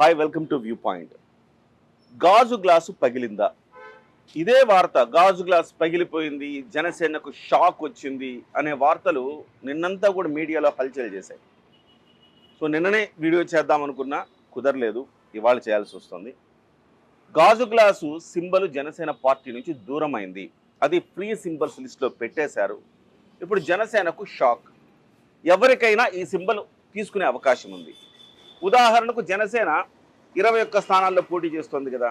Hi welcome to view point గాజు glass పగిలిందా? ఇదే వార్త గాజు గ్లాసు పగిలిపోయింది జనసేనకు షాక్ వచ్చింది అనే వార్తలు నిన్నంతా కూడా మీడియాలో హల్చల్ చేశాయి. సో నిన్ననే వీడియో చేద్దాం అనుకున్నా కుదరలేదు ఇవాళ చేయాల్సి వస్తుంది. గాజు గ్లాసు సింబల్ జనసేన పార్టీ నుంచి దూరం అయింది అది ఫ్రీ సింబల్స్ లిస్ట్లో పెట్టేశారు. ఇప్పుడు జనసేనకు షాక్. ఎవరికైనా ఈ సింబల్ తీసుకునే అవకాశం ఉంది. ఉదాహరణకు జనసేన ఇరవై ఒక్క స్థానాల్లో పోటీ చేస్తుంది కదా.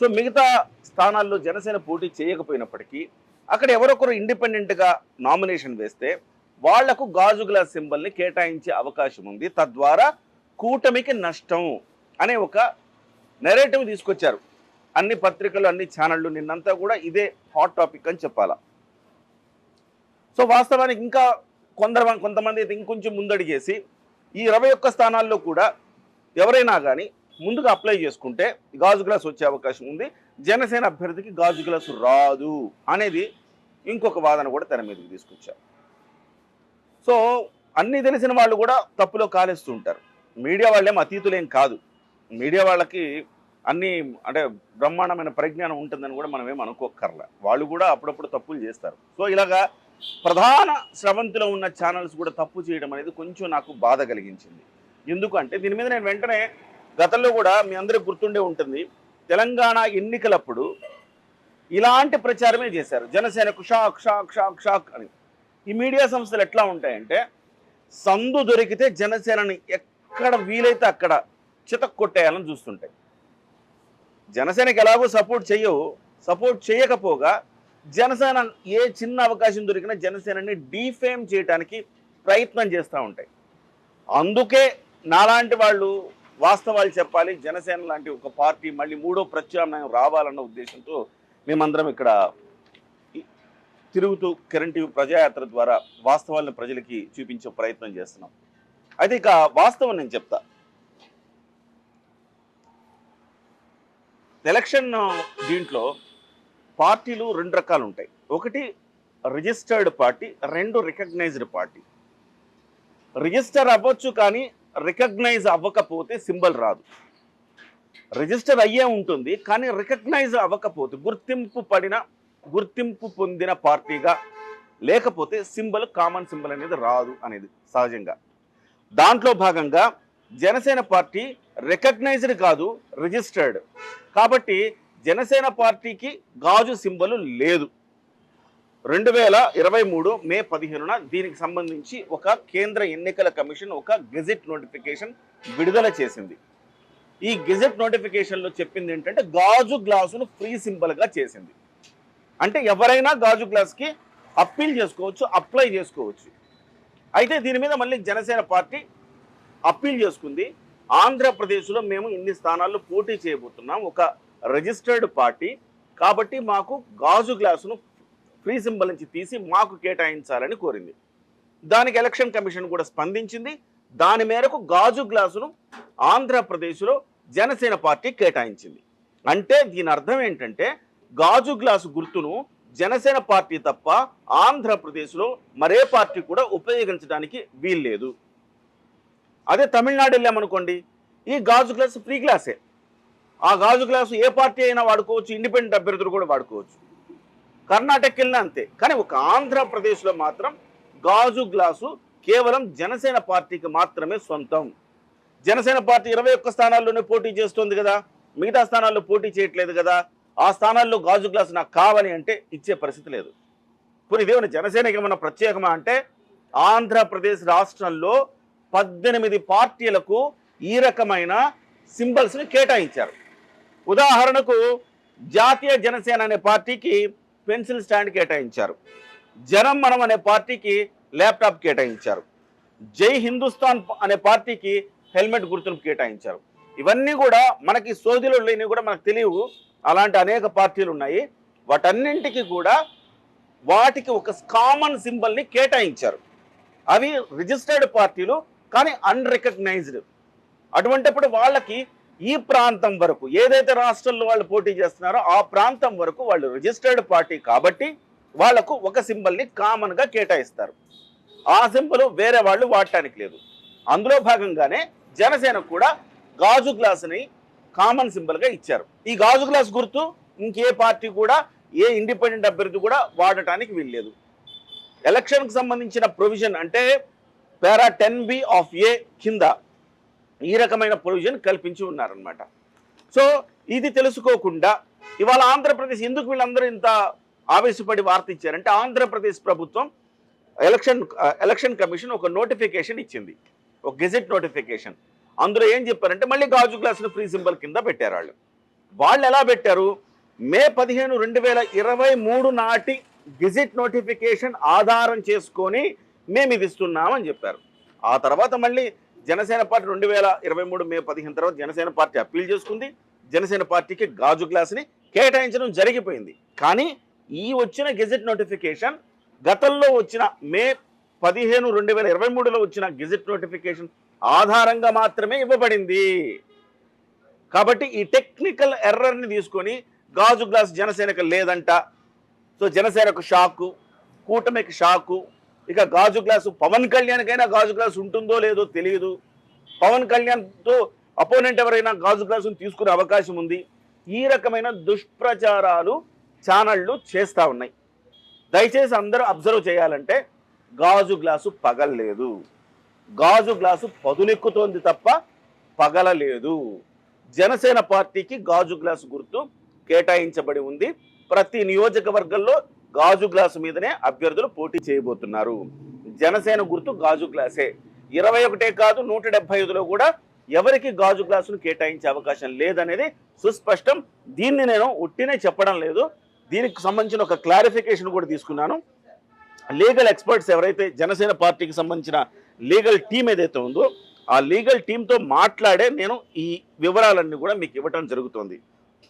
సో మిగతా స్థానాల్లో జనసేన పోటీ చేయకపోయినప్పటికీ అక్కడ ఎవరొకరు ఇండిపెండెంట్గా నామినేషన్ వేస్తే వాళ్ళకు గాజు గ్లాస్ సింబల్ని కేటాయించే అవకాశం ఉంది. తద్వారా కూటమికి నష్టం అనే ఒక నెరేటివ్ తీసుకొచ్చారు. అన్ని పత్రికలు అన్ని ఛానళ్ళు నిన్నంతా కూడా ఇదే హాట్ టాపిక్ అని చెప్పాలా. సో వాస్తవానికి ఇంకా కొందరు కొంతమంది అయితే ఇంకొంచెం ముందడిగేసి ఈ ఇరవై ఒక్క స్థానాల్లో కూడా ఎవరైనా కానీ ముందుగా అప్లై చేసుకుంటే గాజు గ్లాస్ వచ్చే అవకాశం ఉంది. జనసేన అభ్యర్థికి గాజు గ్లాసు రాదు అనేది ఇంకొక వాదన కూడా తెర మీదకి తీసుకొచ్చారు. సో అన్నీ తెలిసిన వాళ్ళు కూడా తప్పులో కాలేస్తూ ఉంటారు. మీడియా వాళ్ళేం అతీతులేం కాదు. మీడియా వాళ్ళకి అన్నీ అంటే బ్రహ్మాండమైన పరిజ్ఞానం ఉంటుందని కూడా మనం ఏం అనుకోకర్లే వాళ్ళు కూడా అప్పుడప్పుడు తప్పులు చేస్తారు. సో ఇలాగా ప్రధాన స్రవంతిలో ఉన్న ఛానల్స్ కూడా తప్పు చేయడం అనేది కొంచెం నాకు బాధ కలిగించింది. ఎందుకంటే దీని మీద నేను వెంటనే గతంలో కూడా మీ అందరికి గుర్తుండే ఉంటుంది తెలంగాణ ఎన్నికలప్పుడు ఇలాంటి ప్రచారమే చేశారు. జనసేనకు షాక్ షాక్ షాక్ షాక్ అని. ఈ మీడియా సంస్థలు ఎట్లా ఉంటాయంటే సందు దొరికితే జనసేనని ఎక్కడ వీలైతే అక్కడ చితక్కొట్టేయాలని చూస్తుంటాయి. జనసేనకి ఎలాగో సపోర్ట్ చేయవు. సపోర్ట్ చేయకపోగా జనసేన ఏ చిన్న అవకాశం దొరికినా జనసేనని డీఫేమ్ చేయడానికి ప్రయత్నం చేస్తూ ఉంటాయి. అందుకే నాలాంటి వాళ్ళు వాస్తవాలు చెప్పాలి. జనసేన లాంటి ఒక పార్టీ మళ్ళీ మూడో ప్రత్యామ్నాయం రావాలన్న ఉద్దేశంతో మేమందరం ఇక్కడ తిరుగుతూ కిరణ్ టీవీ ప్రజాయాత్ర ద్వారా వాస్తవాలను ప్రజలకి చూపించే ప్రయత్నం చేస్తున్నాం. అయితే ఇక వాస్తవం నేను చెప్తా. ఎలక్షన్ దీంట్లో పార్టీలు రెండు రకాలు ఉంటాయి ఒకటి రిజిస్టర్డ్ పార్టీ రెండు రికగ్నైజ్డ్ పార్టీ. రిజిస్టర్ అవ్వచ్చు కానీ రికగ్నైజ్ అవ్వకపోతే సింబల్ రాదు. రిజిస్టర్ అయ్యే ఉంటుంది కానీ రికగ్నైజ్ అవ్వకపోతే గుర్తింపు పడిన గుర్తింపు పొందిన పార్టీగా లేకపోతే సింబల్ కామన్ సింబల్ అనేది రాదు అనేది సహజంగా. దాంట్లో భాగంగా జనసేన పార్టీ రికగ్నైజ్డ్ కాదు రిజిస్టర్డ్. కాబట్టి జనసేన పార్టీకి గాజు సింబల్ లేదు. రెండు వేల ఇరవై మూడు మే పదిహేనున దీనికి సంబంధించి ఒక కేంద్ర ఎన్నికల కమిషన్ ఒక గెజెట్ నోటిఫికేషన్ విడుదల చేసింది. ఈ గెజెట్ నోటిఫికేషన్లో చెప్పింది ఏంటంటే గాజు గ్లాసును ఫ్రీ సింబల్గా చేసింది. అంటే ఎవరైనా గాజు గ్లాస్కి అప్పీల్ చేసుకోవచ్చు అప్లై చేసుకోవచ్చు. అయితే దీని మీద మళ్ళీ జనసేన పార్టీ అప్పీల్ చేసుకుంది. ఆంధ్రప్రదేశ్లో మేము ఇన్ని స్థానాల్లో పోటీ చేయబోతున్నాం. ఒక రిజిస్టర్డ్ పార్టీ కాబట్టి మాకు గాజు గ్లాసును ఫ్రీ సింబల్ నుంచి తీసి మాకు కేటాయించాలని కోరింది. దానికి ఎలక్షన్ కమిషన్ కూడా స్పందించింది. దాని మేరకు గాజు గ్లాసును ఆంధ్రప్రదేశ్లో జనసేన పార్టీ కేటాయించింది. అంటే దీని అర్థం ఏంటంటే గాజు గ్లాసు గుర్తును జనసేన పార్టీ తప్ప ఆంధ్రప్రదేశ్లో మరే పార్టీ కూడా ఉపయోగించడానికి వీల్లేదు. అదే తమిళనాడు వెళ్ళామనుకోండి ఈ గాజు గ్లాస్ ఫ్రీ గ్లాసే. ఆ గాజు గ్లాసు ఏ పార్టీ అయినా వాడుకోవచ్చు ఇండిపెండెంట్ అభ్యర్థులు కూడా వాడుకోవచ్చు. కర్ణాటక వెళ్ళినా అంతే. కానీ ఒక ఆంధ్రప్రదేశ్లో మాత్రం గాజు గ్లాసు కేవలం జనసేన పార్టీకి మాత్రమే సొంతం. జనసేన పార్టీ ఇరవై ఒక్క స్థానాల్లోనే పోటీ చేస్తుంది కదా. మిగతా స్థానాల్లో పోటీ చేయట్లేదు కదా. ఆ స్థానాల్లో గాజు గ్లాసు నాకు కావాలి అంటే ఇచ్చే పరిస్థితి లేదు. ఇప్పుడు ఇదేమైనా జనసేనకి ఏమైనా ప్రత్యేకమా అంటే ఆంధ్రప్రదేశ్ రాష్ట్రంలో పద్దెనిమిది పార్టీలకు ఈ రకమైన సింబల్స్ని కేటాయించారు. ఉదాహరణకు జాతీయ జనసేన అనే పార్టీకి పెన్సిల్ స్టాండ్ కేటాయించారు. జనం మనం అనే పార్టీకి ల్యాప్టాప్ కేటాయించారు. జై హిందుస్థాన్ అనే పార్టీకి హెల్మెట్ గుర్తును కేటాయించారు. ఇవన్నీ కూడా మనకి సోదిలో లేనివి కూడా మనకు తెలియవు. అలాంటి అనేక పార్టీలు ఉన్నాయి. వాటన్నింటికి కూడా వాటికి ఒక కామన్ సింబల్ని కేటాయించారు. అవి రిజిస్టర్డ్ పార్టీలు కానీ అన్రికగ్నైజ్డ్ అటువంటిప్పుడు వాళ్ళకి ఈ ప్రాంతం వరకు ఏదైతే రాష్ట్రంలో వాళ్ళు పోటీ చేస్తున్నారో ఆ ప్రాంతం వరకు వాళ్ళు రిజిస్టర్డ్ పార్టీ కాబట్టి వాళ్ళకు ఒక సింబల్ని కామన్గా కేటాయిస్తారు. ఆ సింబల్ వేరే వాళ్ళు వాడటానికి లేదు. అందులో భాగంగానే జనసేన కూడా గాజు గ్లాసుని కామన్ సింబల్గా ఇచ్చారు. ఈ గాజు గ్లాస్ గుర్తు ఇంకే పార్టీ కూడా ఏ ఇండిపెండెంట్ అభ్యర్థి కూడా వాడటానికి వీల్లేదు. ఎలక్షన్కి సంబంధించిన ప్రొవిజన్ అంటే para ten B of A కింద ఈ రకమైన ప్రొవిజన్ కల్పించి ఉన్నారనమాట సో ఇది తెలుసుకోకుండా ఇవాళ ఆంధ్రప్రదేశ్ ఎందుకు వీళ్ళందరూ ఇంత ఆవేశపడి వార్త ఇచ్చారంటే ఆంధ్రప్రదేశ్ ప్రభుత్వం ఎలక్షన్ ఎలక్షన్ కమిషన్ ఒక నోటిఫికేషన్ ఇచ్చింది. ఒక గెజెట్ నోటిఫికేషన్. అందులో ఏం చెప్పారంటే మళ్ళీ గాజు గ్లాసులు ఫ్రీ సింబల్ కింద పెట్టారు వాళ్ళు. వాళ్ళు ఎలా పెట్టారు? మే పదిహేను రెండు వేల ఇరవై మూడు నాటి గెజెట్ నోటిఫికేషన్ ఆధారం చేసుకొని మేము ఇది ఇస్తున్నామని చెప్పారు. ఆ తర్వాత మళ్ళీ జనసేన పార్టీ రెండు వేల ఇరవై మూడు మే పదిహేను తర్వాత జనసేన పార్టీ అప్పీల్ చేసుకుంది. జనసేన పార్టీకి గాజు గ్లాసుని కేటాయించడం జరిగిపోయింది. కానీ ఈ వచ్చిన గెజెట్ నోటిఫికేషన్ గతంలో వచ్చిన మే పదిహేను రెండు వేల ఇరవై మూడులో వచ్చిన గెజెట్ నోటిఫికేషన్ ఆధారంగా మాత్రమే ఇవ్వబడింది. కాబట్టి ఈ టెక్నికల్ ఎర్రర్ని తీసుకొని గాజు గ్లాస్ జనసేనకు లేదంట. సో జనసేనకు షాకు కూటమికి షాకు ఇక గాజు గ్లాసు పవన్ కళ్యాణ్కైనా గాజు గ్లాస్ ఉంటుందో లేదో తెలియదు పవన్ కళ్యాణ్తో అపోనెంట్ ఎవరైనా గాజు గ్లాసును తీసుకునే అవకాశం ఉంది. ఈ రకమైన దుష్ప్రచారాలు ఛానళ్ళు చేస్తూ ఉన్నాయి. దయచేసి అందరూ అబ్జర్వ్ చేయాలంటే గాజు గ్లాసు పగలలేదు. గాజు గ్లాసు పదునెక్కుతోంది తప్ప పగలలేదు. జనసేన పార్టీకి గాజు గ్లాసు గుర్తు కేటాయించబడి ఉంది. ప్రతి నియోజకవర్గంలో గాజు గ్లాసు మీదనే అభ్యర్థులు పోటీ చేయబోతున్నారు. జనసేన గుర్తు గాజు గ్లాసే. ఇరవై ఒకటే కాదు నూట డెబ్బై ఐదులో కూడా ఎవరికి గాజు గ్లాసును కేటాయించే అవకాశం లేదనేది సుస్పష్టం. దీన్ని నేను ఉట్టినే చెప్పడం లేదు. దీనికి సంబంధించిన ఒక క్లారిఫికేషన్ కూడా తీసుకున్నాను. లీగల్ ఎక్స్పర్ట్స్ ఎవరైతే జనసేన పార్టీకి సంబంధించిన లీగల్ టీం ఏదైతే ఉందో ఆ లీగల్ టీంతో మాట్లాడే నేను ఈ వివరాలన్నీ కూడా మీకు ఇవ్వటం జరుగుతుంది.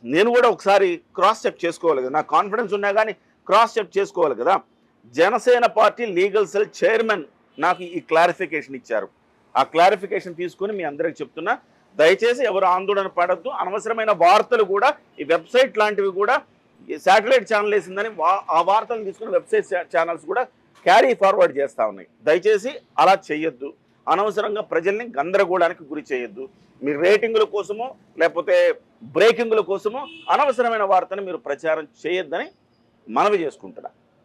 నేను కూడా ఒకసారి క్రాస్ చెక్ చేసుకోవాలి నా కాన్ఫిడెన్స్ ఉన్నా కానీ క్రాస్ చెక్ చేసుకోవాలి కదా. Janasena party legal cell chairman నాకు ఈ క్లారిఫికేషన్ ఇచ్చారు. ఆ క్లారిఫికేషన్ తీసుకొని మీ అందరికి చెప్తున్నా దయచేసి ఎవరు ఆందోళన పడద్దు. అనవసరమైన వార్తలు కూడా ఈ వెబ్సైట్ లాంటివి కూడా శాటిలైట్ ఛానల్ వేసిందని వా- ఆ వార్తలు తీసుకుని వెబ్సైట్ ఛానల్స్ కూడా క్యారీ ఫార్వర్డ్ చేస్తూ ఉన్నాయి. దయచేసి అలా చేయొద్దు అనవసరంగా ప్రజల్ని గందరగోళానికి గురి చేయొద్దు. మీ రేటింగుల కోసమో లేకపోతే బ్రేకింగుల కోసమో అనవసరమైన వార్తను మీరు ప్రచారం చేయొద్దని మనవి చేసుకుంటున్నా.